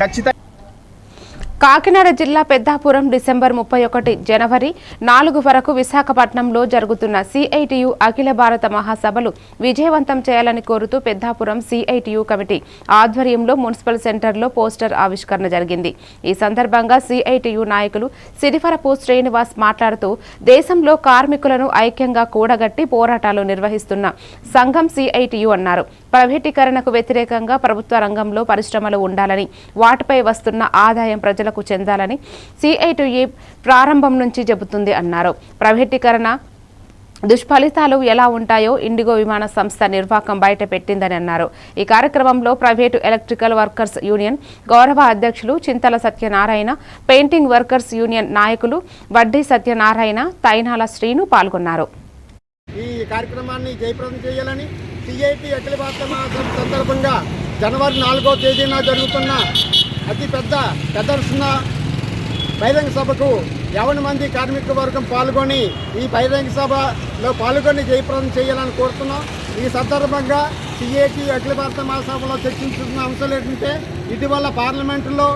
ఖచ్చితంగా కాకినాడ జిల్లా పెద్దాపురం డిసెంబర్ ముప్పై ఒకటి జనవరి నాలుగు వరకు విశాఖపట్నంలో జరుగుతున్న సిఐటియు అఖిల భారత మహాసభలు విజయవంతం చేయాలని కోరుతూ పెద్దాపురం సిఐటియు కమిటీ ఆధ్వర్యంలో మున్సిపల్ సెంటర్లో పోస్టర్ ఆవిష్కరణ జరిగింది. ఈ సందర్భంగా సిఐటియు నాయకులు సిరిఫరపు శ్రీనివాస్ మాట్లాడుతూ దేశంలో కార్మికులను ఐక్యంగా కూడగట్టి పోరాటాలు నిర్వహిస్తున్న సంఘం సిఐటియు అన్నారు. ప్రైవేటీకరణకు వ్యతిరేకంగా ప్రభుత్వ రంగంలో పరిశ్రమలు ఉండాలని వాటిపై వస్తున్న ఆదాయం ప్రజలకు చెందాలని సిఐటియు ప్రారంభం నుంచి చెబుతుంది అన్నారు. ప్రైవేటీకరణ దుష్ఫలితాలు ఎలా ఉంటాయో ఇండిగో విమాన సంస్థ నిర్వాహకం బయట పెట్టిందని అన్నారు. ఈ కార్యక్రమంలో ప్రైవేటు ఎలక్ట్రికల్ వర్కర్స్ యూనియన్ గౌరవ అధ్యక్షులు Chintala Satyanarayana painting workers union నాయకులు వడ్డీ సత్యనారాయణ తైనాల శ్రీను పాల్గొన్నారు. ఈ కార్యక్రమాన్ని జయప్రదం చేయాలని సిఐటి అఖిల భారత సందర్భంగా జనవరి నాలుగో తేదీన జరుగుతున్న అతిపెద్ద ప్రదర్శన బహిరంగ సభకు యావన మంది కార్మిక వర్గం పాల్గొని ఈ బహిరంగ సభలో పాల్గొని జయప్రదం చేయాలని కోరుతున్నాం. ఈ సందర్భంగా సిఏటి అఖిల భారత మహాసభలో చర్చించుకున్న అంశాలు ఏంటంటే ఇటీవల పార్లమెంటులో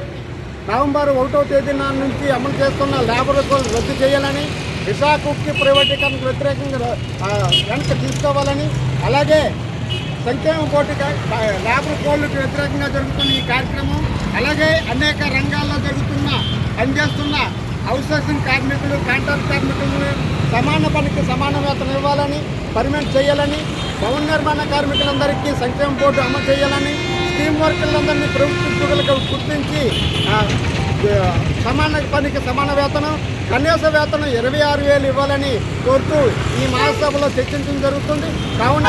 నవంబర్ ఒకటో తేదీన నుంచి అమలు చేస్తున్న లేబర్ కోడ్ రద్దు చేయాలని విశాఖకి ప్రైవేటీకరణకు వ్యతిరేకంగా ఆ, వెనక్కి తీసుకోవాలని అలాగే సంక్షేమ కోర్టు లేబర్ కోడ్లకు వ్యతిరేకంగా జరుగుతున్న ఈ కార్యక్రమం అలాగే అనేక రంగాల్లో జరుగుతున్న పనిచేస్తున్న అవుట్సోర్సింగ్ కార్మికులు కాంట్రాక్ట్ కార్మికులు సమాన పనికి సమాన వేతనం ఇవ్వాలని పరిమిట్ చేయాలని భవన నిర్మాణ కార్మికులందరికీ సంక్షేమ బోర్డు అమలు చేయాలని స్కీమ్ వర్కర్లందరినీ ప్రభుత్వ ఉద్యోగులకు గుర్తించి సమాన పనికి సమాన వేతనం కనీస వేతనం ఇరవై ఆరు వేలు ఇవ్వాలని కోరుతూ ఈ మహాసభలో చర్చించడం జరుగుతుంది. కావున